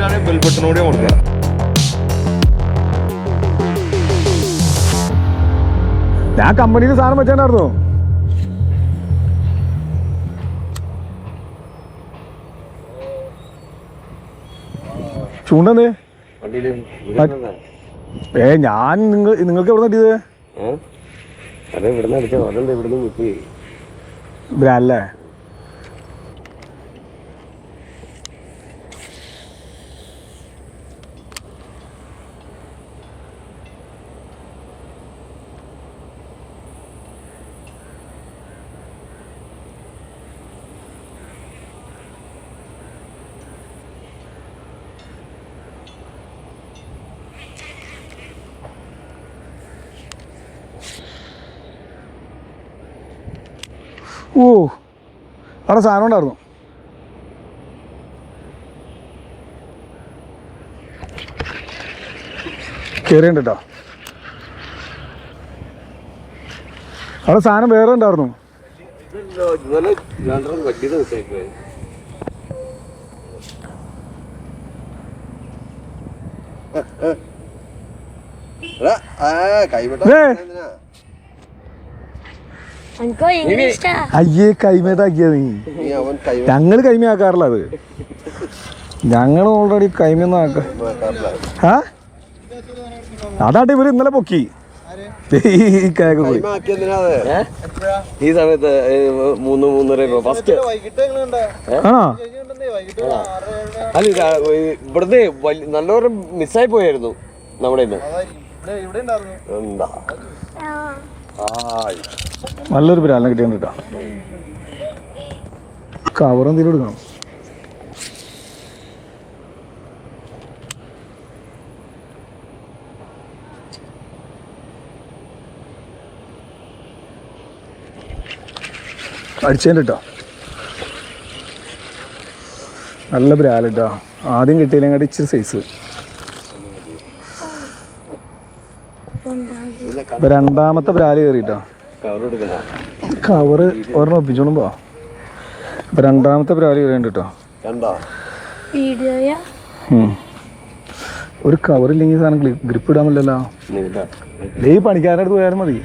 Last bell ബട്ടണോടെ കൊടുക്കുക ഞാൻ കമ്പനിയിൽ സാധനം വെച്ചാണ്ടായിരുന്നു. ചൂണ്ടേ ഏ ഞാൻ നിങ്ങൾ നിങ്ങൾക്ക് എവിടെ കിട്ടിയത്? അതെ ഓ അവിടെ സാധനം ഉണ്ടായിരുന്നു. കയറിയുണ്ട് കേട്ടോ അവിടെ സാധനം വേറെ ഉണ്ടായിരുന്നു. കൈവിട്ട അയ്യേ കൈമേട്ടാക്കിയത് നീ. ഞങ്ങൾ കൈമയാക്കാറില്ല അത്. ഞങ്ങൾ ഓൾറെഡി കൈമയൊന്നും ആക്ക ആ? അതാട്ടെ ഇവർ ഇന്നലെ പൊക്കി. ഈ കേക്ക് കൂടി. കൈമാക്കിയതിനാ ഈ സമയത്ത് ഏ, മൂന്ന് മൂന്നര ഫസ്റ്റ് ആണോ? അല്ല ഇത് ആ, ഈ ഇവിടുന്ന് നല്ലോണം മിസ്സായി പോയായിരുന്നു നമ്മുടെ ഇന്ന്. എന്താ. നല്ലൊരു പിരാലിനെ കിട്ടിയാണ് കേട്ടോ കവർ എന്തെങ്കിലും എടുക്കണം അടിച്ചതിന്റെ കേട്ടോ നല്ല ബ്രാലിട്ടോ ആദ്യം കിട്ടിയില്ലെങ്കിൽ ഇച്ചിരി സൈസ് രണ്ടാമത്തെ പ്രാൽ കയറിട്ടോ കവറ് ഒരെണ്ണം ഒപ്പിച്ചോളും പോ. രണ്ടാമത്തെ പ്രാൽ കയറിയുണ്ട് കേട്ടോ. ഒരു കവറില്ലെങ്കിൽ സാധനം ഗ്രിപ്പ് ഇടാൻ പറ്റില്ലല്ലോ. ഈ പണിക്കാരുടെ അടുത്ത് പോയാലും മതി.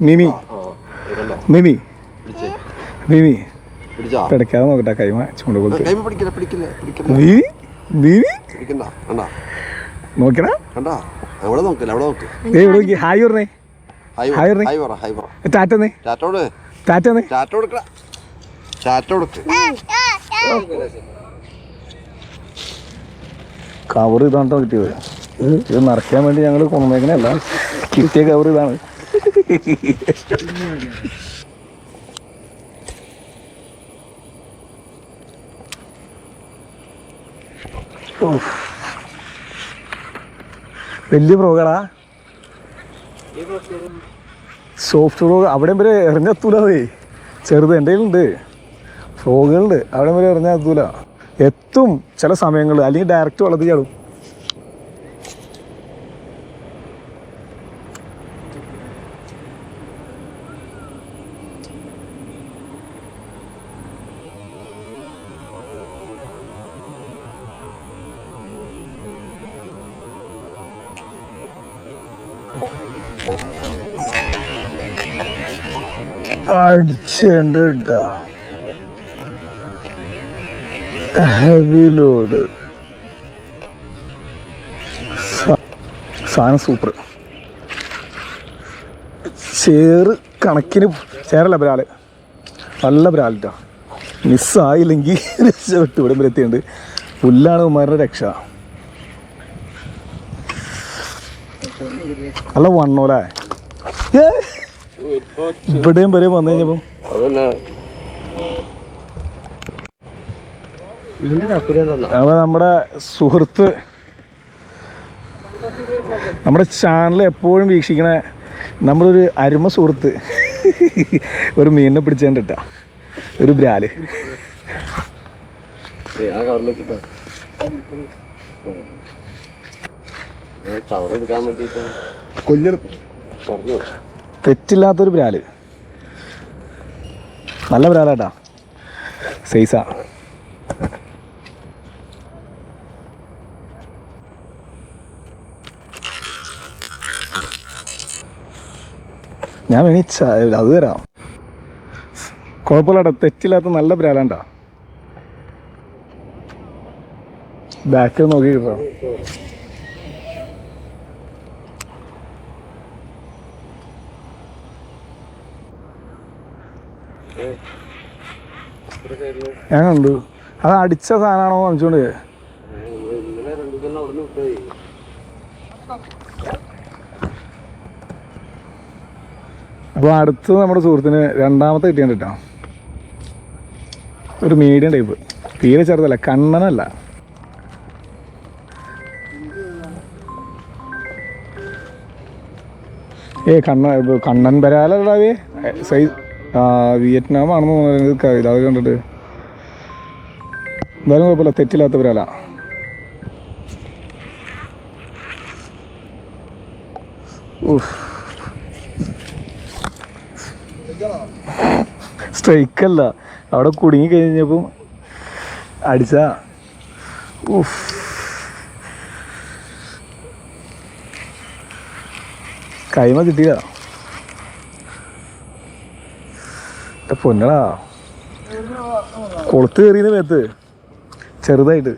മിമി? മിമി. മിമി. പിടിച്ചോ? പിടയ്ക്കാതെ നോക്കട്ടെ കൈമ ചൂണ്ട കൊടുത്ത് ഹായ് പറഞ്ഞേ. ഹായ് പറഞ്ഞേ. ടാറ്റന്നേ ടാറ്റന്നേ കൊടുക്ക്. കവർ ഇതാണ് കിട്ടിയത്. ഇത് ഇത് നിറയ്ക്കാൻ വേണ്ടി ഞങ്ങൾ കൊണ്ടുവന്നേക്കണല്ല കിട്ടിയ കവർ ഇതാണ്. വലിയ പ്രോഗടാ സോഫ്റ്റ് ഫ്രോഗ് അവിടെ വരെ എറിഞ്ഞെത്തൂലേ ചെറുത് എന്റെ കയ്യിലുണ്ട് ഫ്രോഗുകളുണ്ട് അവിടെ വരെ എറിഞ്ഞെത്തൂല. എത്തും ചില സമയങ്ങളിൽ. അല്ലെങ്കിൽ ഡയറക്റ്റ് വെള്ളത്തിൽ ചാടും. അടിച്ചുണ്ട് ഹെവി ലോഡ് സാധനം സൂപ്പർ ചേറ് കണക്കിന് ചേരല്ല ബ്രാൽ നല്ല ബ്രാലിട്ടാ മിസ്സായില്ലെങ്കിൽ രക്ഷപ്പെട്ടു ഇവിടെ വരെ പുല്ലാണ് ഉമ്മാരുടെ രക്ഷ. നല്ല വണ്ണോലേ ഇവിടെയും വരെ വന്നു കഴിഞ്ഞപ്പം. അപ്പൊ നമ്മുടെ സുഹൃത്ത് നമ്മുടെ ചാനൽ എപ്പോഴും വീക്ഷിക്കണ നമ്മുടെ ഒരു അരുമ സുഹൃത്ത്. ഒരു മീനിനെ പിടിച്ചേണ്ടിട്ട. ഒരു ബ്രാൽ ചവറെടുക്കാൻ കവറിലേക്ക് കവർ എടുക്കാൻ വേണ്ടിട്ട് കൊല്ലം പറഞ്ഞു തെറ്റില്ലാത്തൊരു ബ്രാൽ നല്ല ബ്രാലാട്ടാ സൈസ. ഞാൻ വേണി അത് തരാം. കുഴപ്പമില്ലാട്ടോ. തെറ്റില്ലാത്ത നല്ല ബ്രാലാണ്ടാ ബാക്കിൽ നോക്കി കിട്ടാം ഞാൻ കണ്ടു. അത് അടിച്ച സാധനമാണോ കാണിച്ചോണ്ട് അപ്പോൾ അടുത്ത് നമ്മുടെ സുഹൃത്തിന് രണ്ടാമത്തെ കിട്ടിയാണ് കേട്ടോ ഒരു മീഡിയം ടൈപ്പ് തീരെ ചെറുതല്ല കണ്ണനല്ല. ഏ കണ്ണ കണ്ണൻ വരാലേ സൈസ് വിയറ്റ്നാം ആണെന്ന് തോന്നുന്നത് ഇത് അത് കണ്ടിട്ട്. എന്തായാലും കുഴപ്പമില്ല. തെറ്റില്ലാത്തവരല്ല സ്ട്രൈക്കല്ല. അവിടെ കുടുങ്ങി കഴിഞ്ഞപ്പം അടിച്ച. ഉഫ്. കൈമ കിട്ടിയ പൊന്നടാ. കൊളുത്ത് കയറിയ മേത്ത്. ചെറുതായിട്ട്.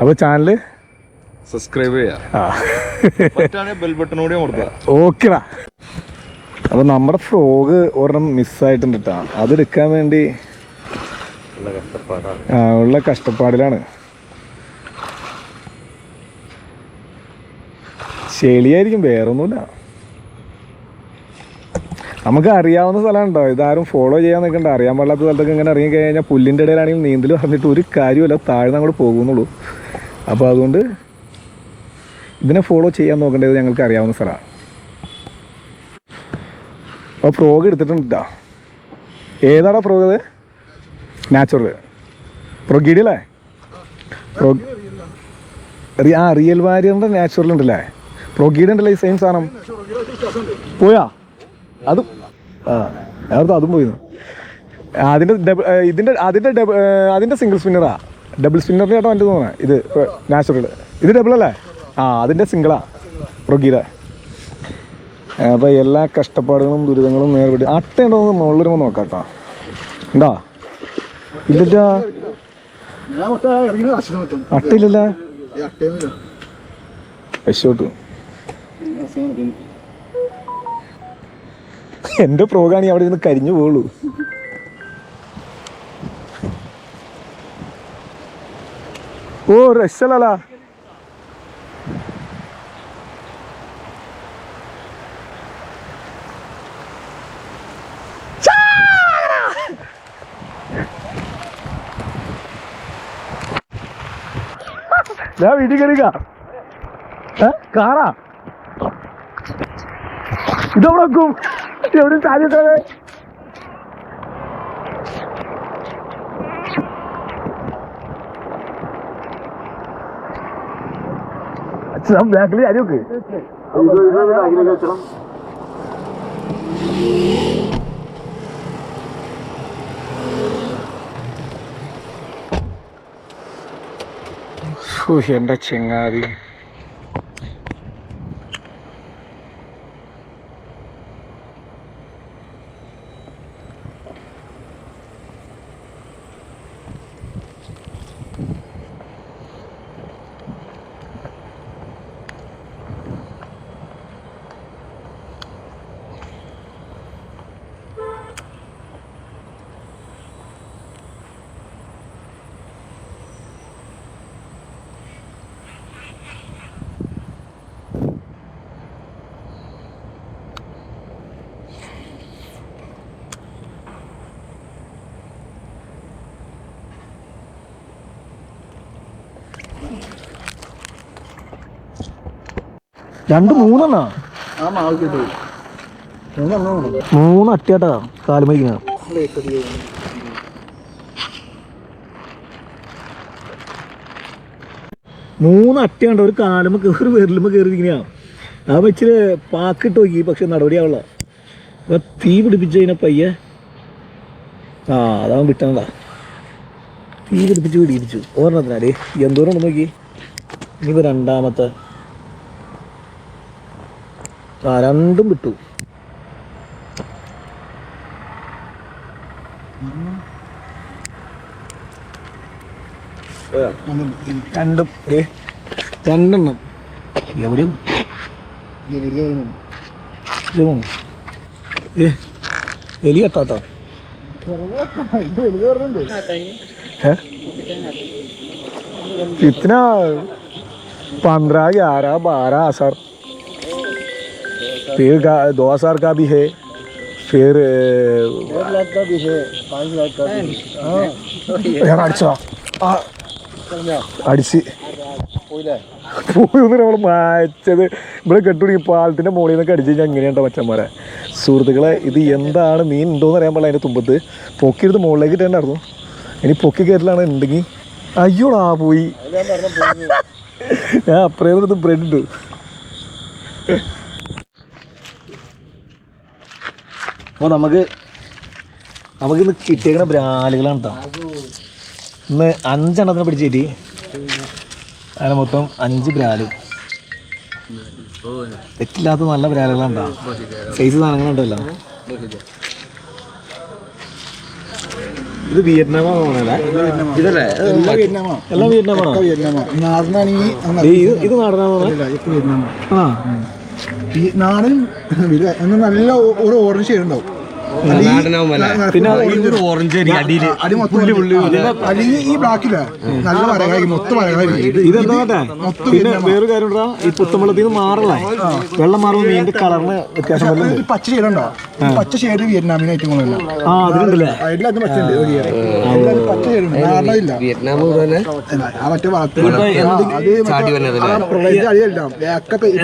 അപ്പൊ ചാനൽ സബ്സ്ക്രൈബ് ചെയ്യാം. ഓക്കെടാ. അപ്പൊ നമ്മുടെ ഫ്രോഗ് ഒരെണ്ണം മിസ്സായിട്ടുണ്ട് കേട്ടോ അതെടുക്കാൻ വേണ്ടി ആ, ഉള്ള കഷ്ടപ്പാടിലാണ്. ചെളിയായിരിക്കും വേറൊന്നുമില്ല. നമുക്ക് അറിയാവുന്ന സ്ഥലമുണ്ടോ ഇതാരും ഫോളോ ചെയ്യാൻ നിൽക്കണ്ട. അറിയാൻ പാടില്ലാത്ത സ്ഥലത്തൊക്കെ ഇങ്ങനെ ഇറങ്ങി കഴിഞ്ഞാൽ പുല്ലിന്റെ ഇടയിലാണെങ്കിൽ നീന്തൽ പറഞ്ഞിട്ട് ഒരു കാര്യമില്ല താഴ്ന്ന് അങ്ങോട്ട് പോകുന്നുള്ളൂ. അപ്പോൾ അതുകൊണ്ട് ഇതിനെ ഫോളോ ചെയ്യാൻ നോക്കേണ്ടത് ഞങ്ങൾക്ക് അറിയാവുന്ന സ്ഥലമാണ്. അപ്പോൾ ഫ്രോഗ് എടുത്തിട്ടുണ്ട് ട്ടാ. ഏതാടാ ഫ്രോഗ് അത്? നാച്ചുറൽ പ്രൊഗീഡി പ്രൊ ആ റിയൽ വാരിയറിന്റെ നാച്ചുറൽ ഉണ്ടല്ലേ? പ്രൊഗീഡി ഉണ്ടല്ലേ ഈ സെയിം സാധനം. പോയാ? അത് ആ നേരത്തെ അതും പോയിരുന്നു. അതിന്റെ ഡബിൾ ഇതിന്റെ അതിന്റെ ഡബിൾ അതിന്റെ സിംഗിൾ സ്പിന്നറാ ഡബിൾ സ്പിന്നറിന്റെ ചേട്ടാ എന്റെ തോന്നുന്നത് ഇത് നാച്ചുറൽ ഇത് ഡബിൾ അല്ലേ? ആ അതിന്റെ സിംഗിളാ പ്രൊഗീഡ അപ്പോൾ എല്ലാ കഷ്ടപ്പാടുകളും ദുരിതങ്ങളും നേരിട്ട് അട്ടയുണ്ടോ എന്ന് മുകളിൽ വരുമ്പോൾ നോക്കാം കേട്ടോ. ഉണ്ടോ? ഇല്ലല്ല. അട്ടയില്ലല്ല? വിഷോട്ടു എന്റെ പ്രോഗാണി അവിടെ ഇരുന്ന് കരിഞ്ഞു പോളൂ ഓ രക്ഷലല്ല ഞാൻ വീട്ടിൽ കയറിക്ക കാറാ. ഇതെവിടെ വെക്കും എവിടെ കാര്യത്തെ അച്ഛൻ ബാക്കിൽ അരി വെക്ക് ഹോ, എന്റെ ചെങ്ങാതി രണ്ട് മൂന്നെണ്ണ? മൂന്ന് അട്ടിയാട്ടാ കാലുമരിക്കുന്ന മൂന്ന് അട്ടിയാണ്ട് ഒരു കാലുമ കയറി വിരലുമ കയറിയിരിക്കുന്ന ആ വെച്ചിൽ പാക്കിട്ട് നോക്കി പക്ഷെ നടപടിയാവുള്ള. അപ്പം തീ പിടിപ്പിച്ച കഴിഞ്ഞാൽ പയ്യെ. ആ അതാവൻ വിട്ടണതാ തീ പിടിപ്പിച്ച് പിടിപ്പിച്ചു. ഓർമ്മത്തിനാല് എന്തോരം നോക്കി. ഇനിയിപ്പോൾ രണ്ടാമത്തെ. ആ രണ്ടും വിട്ടു. രണ്ടും. രണ്ടെണ്ണം. എവിടെയും? എലി കത്താട്ടോ ഇത്തന പന്ത്രാ ഗ്യാരാ ബാരാ സാർ पेड़ का दो हज़ार का भी है फिर डेढ़ लाख का മായച്ചത്. ഇവിടെ കെട്ടുപിടിക്കും പാലത്തിന്റെ മുകളിൽ നിന്നൊക്കെ അടിച്ചു കഴിഞ്ഞാൽ അങ്ങനെയുണ്ടോ മച്ചന്മാരെ. സുഹൃത്തുക്കളെ ഇത് എന്താണ്? മീൻ ഉണ്ടോയെന്ന് അറിയാൻ പാടില്ല അതിന്റെ തുമ്പത്ത്. പൊക്കിയെടുത്ത് മുകളിലേക്ക് ഇട്ടുണ്ടായിരുന്നു ഇനി പൊക്കി കയറ്റലാണ് ഉണ്ടെങ്കിൽ അയ്യോടാ പോയി. ഞാൻ അപ്പുറേ ബ്രെഡ് ഇട്ടു. അപ്പോൾ നമുക്ക് നമുക്ക് ഇന്ന് കിട്ടിയേക്കണ ബ്രാലുകളാണ് കേട്ടോ ഇന്ന് അഞ്ചെണ്ണത്തിന് പിടിച്ചിട്ട് അങ്ങനെ മൊത്തം അഞ്ച് ബ്രാൽ തെറ്റില്ലാത്ത നല്ല ബ്രാലുകളുണ്ടോ സൈസ് സാധനങ്ങളുണ്ടല്ലോ. ഇത് വിയറ്റ്നാമാണ് ഇതല്ലേ? എല്ലാം ഇത് നാടനാണോ നല്ല ഒരു ഓറഞ്ച് ഷെയ്ഡ് ഉണ്ടാവും പിന്നെ ഈ ഓറഞ്ച് അടിയിൽ അടി മൊത്തം അല്ലെങ്കിൽ ഈ ബ്ലാക്കില്ല നല്ല മൊത്തം ഇതെന്താ പിന്നെ വേറൊരു കാര്യം ഈ പുത്തമ്പളത്തിൽ നിന്ന് മാറല്ലേ വെള്ളം മാറുമ്പോൾ മീനിന്റെ കളറിന് വ്യത്യാസം വരുന്നുണ്ട്. ഈ പച്ച ഷെയ്ഡ് പച്ച ഷെയ്ഡ് വിയറ്റ്നാമിന് ആ അതിലുണ്ടല്ലേ. പച്ച ഉണ്ട് വിയറ്റ്നാം ആ മറ്റേ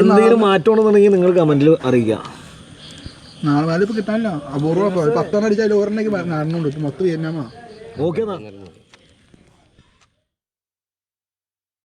എന്തെങ്കിലും മാറ്റമുണ്ടെന്നുണ്ടെങ്കിൽ നിങ്ങൾ കമന്റിൽ അറിയിക്കാം നാളെ മേലെ ഇപ്പൊ കിട്ടാനില്ല. അപൂർവം പത്തെണ്ണം അടിച്ചാൽ ഒരെണ്ണം നാടനുണ്ട് മൊത്തം വിയറ്റ്നാമാ. ഓക്കെ